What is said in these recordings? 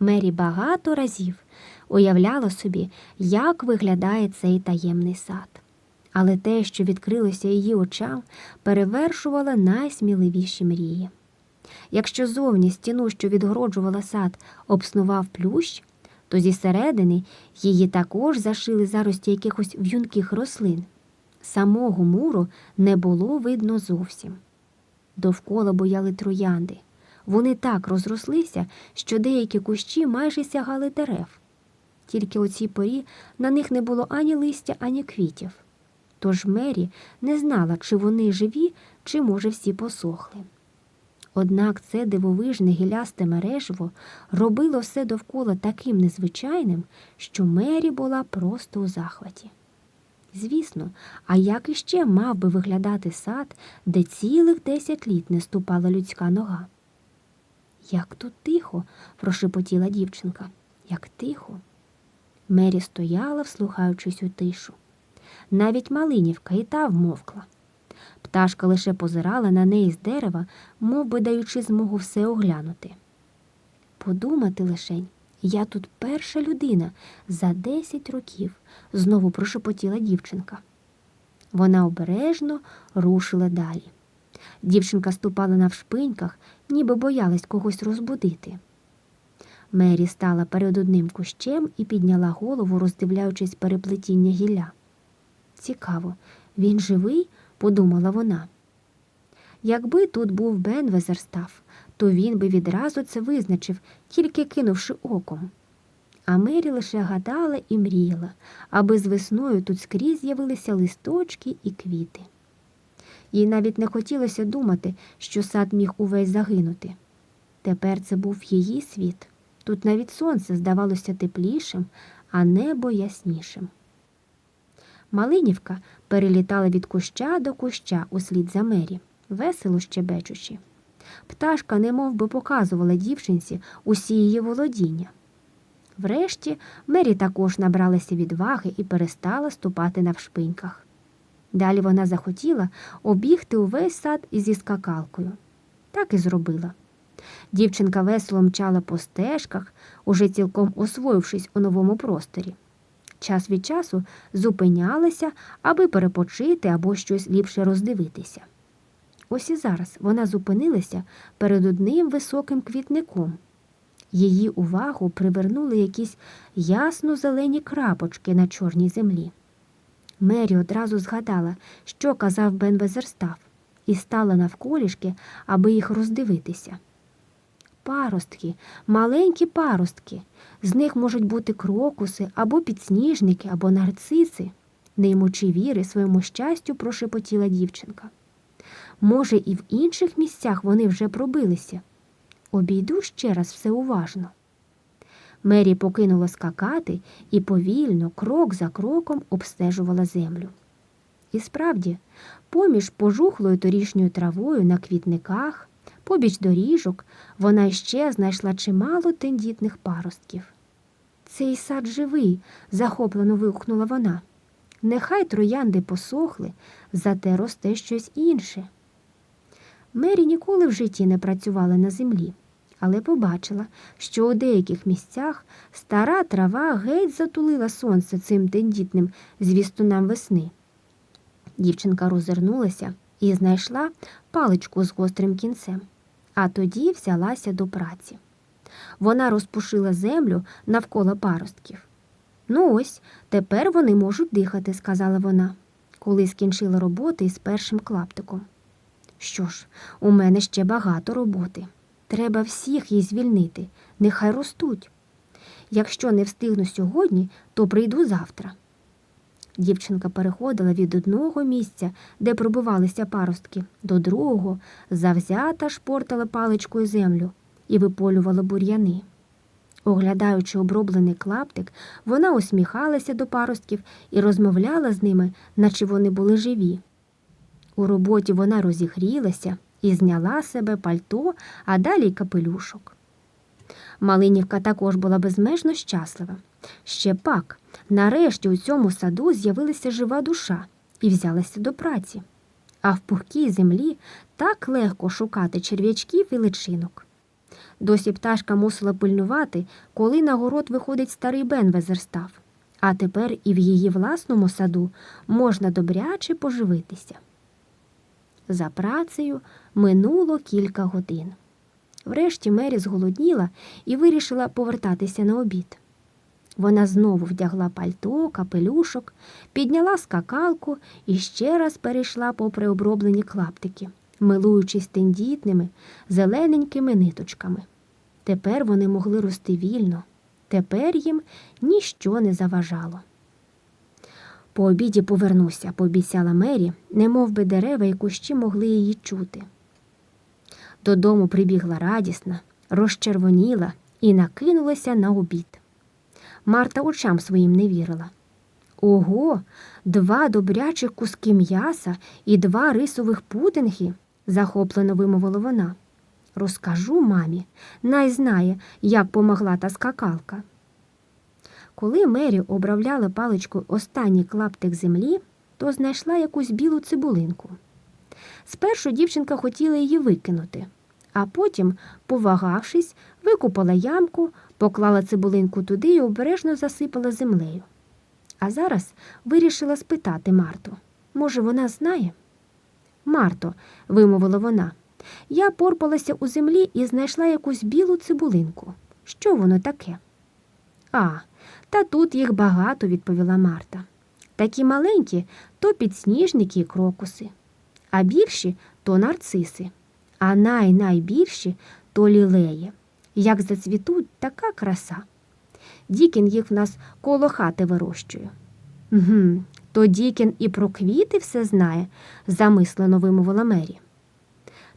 Мері багато разів уявляла собі, як виглядає цей таємний сад. Але те, що відкрилося її очам, перевершувало найсміливіші мрії. Якщо зовні стіну, що відгороджувала сад, обснував плющ, то зі середини її також зашили зарості якихось в'юнких рослин. Самого муру не було видно зовсім. Довкола бояли троянди. Вони так розрослися, що деякі кущі майже сягали дерев. Тільки у цій порі на них не було ані листя, ані квітів. Тож Мері не знала, чи вони живі, чи, може, всі посохли. Однак це дивовижне гілясте мережево робило все довкола таким незвичайним, що Мері була просто у захваті. Звісно, а як іще мав би виглядати сад, де цілих десять літ не ступала людська нога? Як тут тихо, прошепотіла дівчинка. Як тихо. Мері стояла, вслухаючись у тишу. Навіть Малинівка і та вмовкла. Пташка лише позирала на неї з дерева, мов би даючи змогу все оглянути. Подумати лишень, я тут перша людина за десять років, знову прошепотіла дівчинка. Вона обережно рушила далі. Дівчинка ступала навшпиньках, ніби боялась когось розбудити. Мері стала перед одним кущем і підняла голову, роздивляючись переплетіння гілля. Цікаво, він живий? подумала вона. Якби тут був Бен Везерстав, то він би відразу це визначив, тільки кинувши оком. А Мері лише гадала і мріяла, аби з весною тут скрізь з'явилися листочки і квіти. Їй навіть не хотілося думати, що сад міг увесь загинути. Тепер це був її світ. Тут навіть сонце здавалося теплішим, а небо яснішим. Малинівка перелітала від куща до куща услід за мері, весело щебечучи. Пташка немов би показувала дівчинці усі її володіння. Врешті Мері також набралася відваги і перестала ступати навшпиньках. Далі вона захотіла обігти увесь сад зі скакалкою. Так і зробила. Дівчинка весело мчала по стежках, уже цілком освоївшись у новому просторі. Час від часу зупинялася, аби перепочити або щось ліпше роздивитися. Ось і зараз вона зупинилася перед одним високим квітником. Її увагу привернули якісь ясно зелені крапочки на чорній землі. Мері одразу згадала, що казав Бен Везерстав, і стала навколішки, аби їх роздивитися. Паростки, маленькі паростки. З них можуть бути крокуси або підсніжники, або нарциси. Не ймучи віри своєму щастю, прошепотіла дівчинка. Може, і в інших місцях вони вже пробилися. Обійду ще раз все уважно. Мері покинула скакати і повільно, крок за кроком, обстежувала землю. І справді, поміж пожухлою торішньою травою на квітниках, побіч доріжок, вона ще знайшла чимало тендітних паростків. Цей сад живий, захоплено вигукнула вона. Нехай троянди посохли, зате росте щось інше. Мері ніколи в житті не працювала на землі, але побачила, що у деяких місцях стара трава геть затулила сонце цим тендітним звістунам весни. Дівчинка розвернулася і знайшла паличку з гострим кінцем, а тоді взялася до праці. Вона розпушила землю навколо паростків. Ну ось, тепер вони можуть дихати, сказала вона, коли скінчила роботи із першим клаптиком. Що ж, у мене ще багато роботи. Треба всіх їй звільнити, нехай ростуть. Якщо не встигну сьогодні, то прийду завтра. Дівчинка переходила від одного місця, де пробивалися паростки, до другого, завзята шпортала паличкою землю і виполювала бур'яни. Оглядаючи оброблений клаптик, вона усміхалася до паростків і розмовляла з ними, наче вони були живі. У роботі вона розігрілася і зняла себе пальто, а далі капелюшок. Малинівка також була безмежно щаслива. Ще пак, нарешті у цьому саду з'явилася жива душа і взялася до праці. А в пухкій землі так легко шукати черв'ячків і личинок. Досі пташка мусила пильнувати, коли на город виходить старий Бен Везерстав. А тепер і в її власному саду можна добряче поживитися. За працею минуло кілька годин. Врешті Мері зголодніла і вирішила повертатися на обід. Вона знову вдягла пальто, капелюшок, підняла скакалку і ще раз перейшла попри оброблені клаптики, милуючись тендітними, зелененькими ниточками. Тепер вони могли рости вільно, тепер їм ніщо не заважало. По обіді повернуся, пообіцяла Мері, немов би дерева і кущі могли її чути. Додому прибігла радісна, розчервоніла і накинулася на обід. Марта очам своїм не вірила. Ого, два добрячих куски м'яса і два рисових пудинги, захоплено вимовила вона. Розкажу мамі, най знає, як помогла та скакалка. Коли Мері обравляла паличкою останній клаптик землі, то знайшла якусь білу цибулинку. Спершу дівчинка хотіла її викинути, а потім, повагавшись, викупала ямку, поклала цибулинку туди і обережно засипала землею. А зараз вирішила спитати Марту. Може, вона знає? Марто, вимовила вона, я порпалася у землі і знайшла якусь білу цибулинку. Що воно таке? А, та тут їх багато, відповіла Марта. Такі маленькі то підсніжники і крокуси, а більші то нарциси, а най-найбільші то лілеї. Як зацвітуть, така краса. Дікін їх в нас коло хати вирощує. Угу, то Дікін і про квіти все знає, замислено вимовила Мері.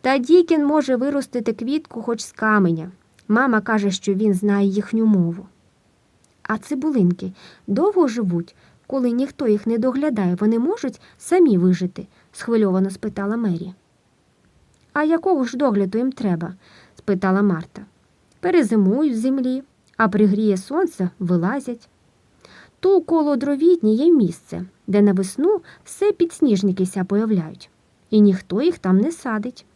Та Дікін може виростити квітку хоч з каменя. Мама каже, що він знає їхню мову. А цибулинки довго живуть, коли ніхто їх не доглядає, вони можуть самі вижити? схвильовано спитала Мері. А якого ж догляду їм треба? спитала Марта. Перезимують в землі, а пригріє сонце вилазять. То коло дровідні є місце, де на весну все підсніжники ся появляють, і ніхто їх там не садить.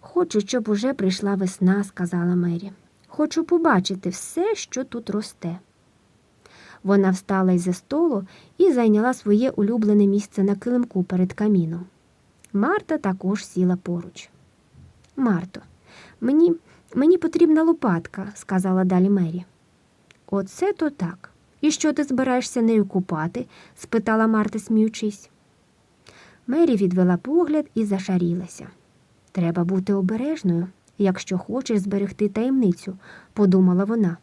Хочу, щоб уже прийшла весна, сказала Мері. Хочу побачити все, що тут росте. Вона встала із за столу і зайняла своє улюблене місце на килимку перед каміном. Марта також сіла поруч. Марто, мені, мені потрібна лопатка, сказала далі Мері. Оце то так. І що ти збираєшся нею купати? спитала Марта, сміючись. Мері відвела погляд і зашарілася. Треба бути обережною, якщо хочеш зберегти таємницю, подумала вона.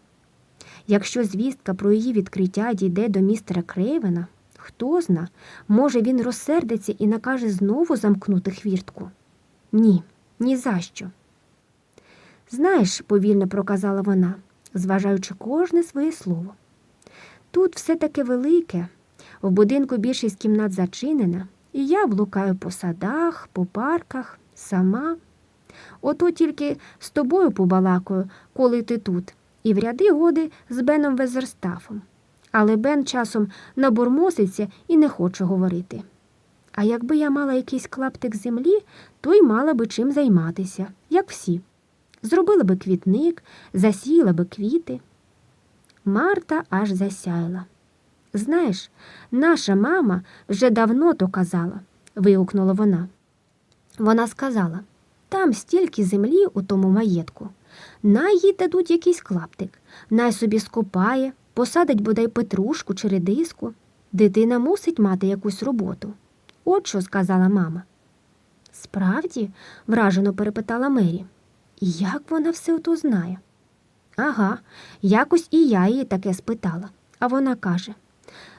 Якщо звістка про її відкриття дійде до містера Крейвена, хто зна, може він розсердиться і накаже знову замкнути хвіртку. Ні, ні за що. Знаєш, повільно проказала вона, зважаючи кожне своє слово. Тут все таке велике, в будинку більшість кімнат зачинена, і я блукаю по садах, по парках, сама. Ото тільки з тобою побалакаю, коли ти тут, і в ряди годи з Беном Везерстафом. Але Бен часом набурмоситься і не хоче говорити. А якби я мала якийсь клаптик землі, то й мала би чим займатися, як всі. Зробила би квітник, засіяла би квіти. Марта аж засяяла. Знаєш, наша мама вже давно то казала, вигукнула вона. Вона сказала там стільки землі у тому маєтку. Най їй дадуть якийсь клаптик, най собі скопає, посадить бодай петрушку чи редиску. Дитина мусить мати якусь роботу. От що сказала мама. Справді, вражено перепитала Мері. Як вона все ото знає? Ага, якось і я її таке спитала. А вона каже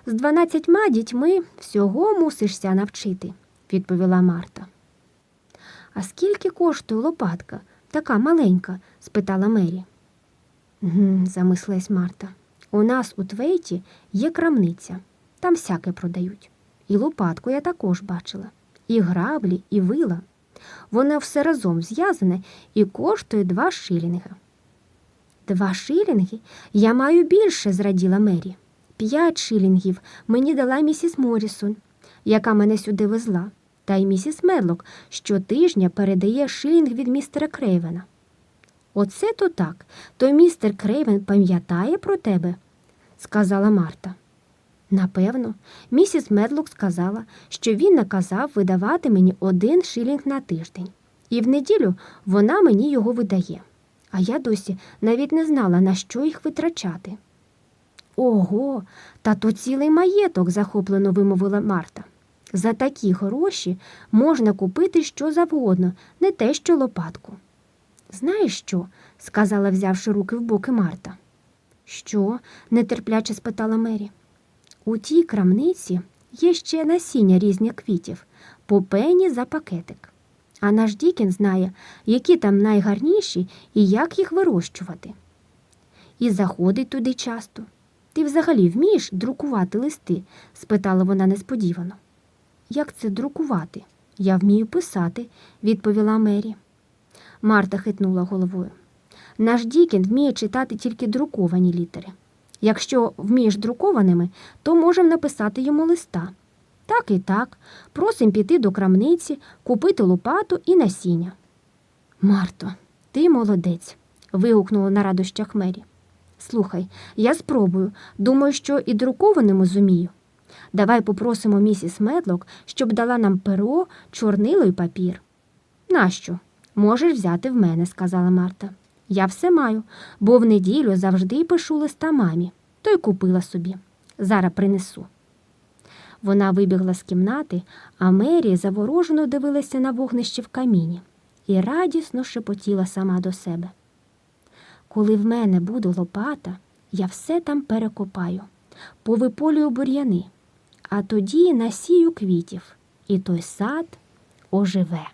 з дванадцятьма дітьми всього мусишся навчити, відповіла Марта. А скільки коштує лопатка, така маленька? спитала Мері. «Гм», – замислилась Марта. У нас у Твейті є крамниця, там всяке продають. І лопатку я також бачила, і граблі, і вила. Воно все разом зв'язане і коштує два шилінга. Два шилінги? Я маю більше, зраділа Мері. П'ять шилінгів мені дала місіс Морісон, яка мене сюди везла, та й місіс Медлок щотижня передає шилінг від містера Крейвена. Оце то так. То містер Крейвен пам'ятає про тебе, сказала Марта. Напевно, місіс Медлок сказала, що він наказав видавати мені один шилінг на тиждень, і в неділю вона мені його видає. А я досі навіть не знала, на що їх витрачати. Ого, та то цілий маєток, захоплено вимовила Марта. За такі гроші можна купити що завгодно, не те що лопатку. Знаєш що? сказала, взявши руки в боки Марта. Що? нетерпляче спитала Мері. У тій крамниці є ще насіння різних квітів, по пені за пакетик. А наш Дікін знає, які там найгарніші і як їх вирощувати. І заходить туди часто. Ти взагалі вмієш друкувати листи? спитала вона несподівано. Як це друкувати? Я вмію писати, відповіла Мері. Марта хитнула головою. Наш Дікін вміє читати тільки друковані літери. Якщо вмієш друкованими, то можемо написати йому листа. Так і так, просим піти до крамниці, купити лопату і насіння. Марто, ти молодець, вигукнула на радощах Мері. Слухай, я спробую. Думаю, що і друкованими зумію. Давай попросимо місіс Медлок, щоб дала нам перо, чорнило й папір. Нащо? Можеш взяти в мене, сказала Марта. Я все маю, бо в неділю завжди пишу листа мамі, то й купила собі. Зараз принесу. Вона вибігла з кімнати, а Мері заворожено дивилася на вогнище в каміні і радісно шепотіла сама до себе. Коли в мене буде лопата, я все там перекопаю, повиполюю бур'яни, а тоді насію квітів, і той сад оживе.